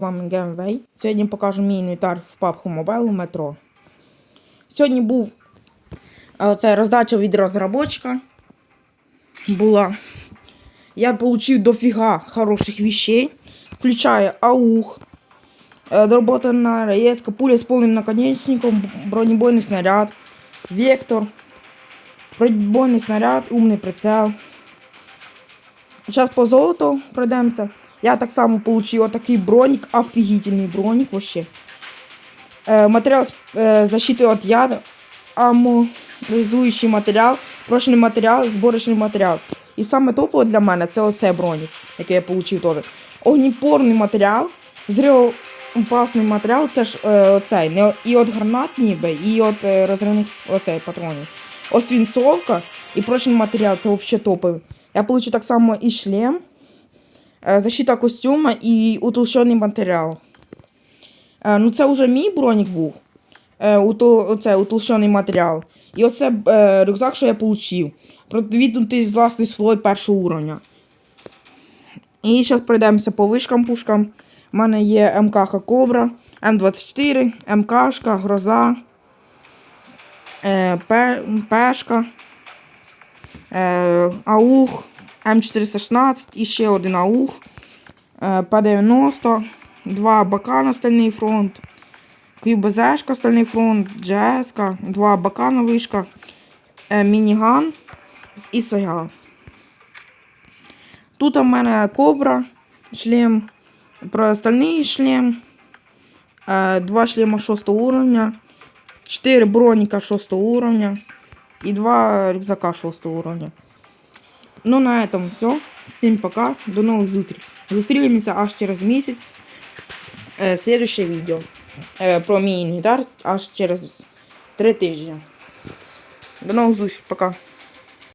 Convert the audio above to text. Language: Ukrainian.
вами Геймвей. Сьогодні покажу мій інвентар в PUBG Mobile у метро. Сьогодні був е, це роздача від розробочка. Була. Я отримав дофіга хороших вещей. Включая аух, э, доработанная резка, пуля с полным наконечником, бронебойный снаряд, вектор, бронебойный снаряд, умный прицел. Сейчас по золоту пройдемся. Я так само получил вот такой броник, офигительный броник вообще. Э, материал с- э, защиты от яда, аморизуючий матеріал, прочний матеріал, зборочний матеріал. І саме топове для мене це оце бронік, який я отримав теж. Огніпорний матеріал, зривоопасний матеріал, це ж е, оцей. Не, і от гранат ніби, і от е, розривних оцей патронів. Ось вінцовка і прочний матеріал, це взагалі топовий. Я получу так само і шлем, е, защита костюма і утолщений матеріал. Е, ну це вже мій бронік був. Е, оце, утолщений матеріал. І оце е, рюкзак, що я отримав. Продвинутий власний слой першого уровня. І зараз пройдемося по вишкам пушкам. У мене є МК Кобра, М24, МКшка, Гроза, е, Пешка, е, АУХ, М416 і ще один АУХ, е, П90, два Бакана Стальний фронт, QBZ Стальний фронт, GS, два Бакана вишка, е, мініган з ІСГ. Тут у мене кобра, шлем, стальний шлем, е, два шлема 6 уровня, 4 броніка 6 уровня і два рюкзака 6 уровня. Ну, на этом все. Всім пока. До нових зустрічей. Зустрінемося аж через місяць. Е, Следующее відео е, про мій інвентар аж через 3 тижні. До нових зустрічей. Пока.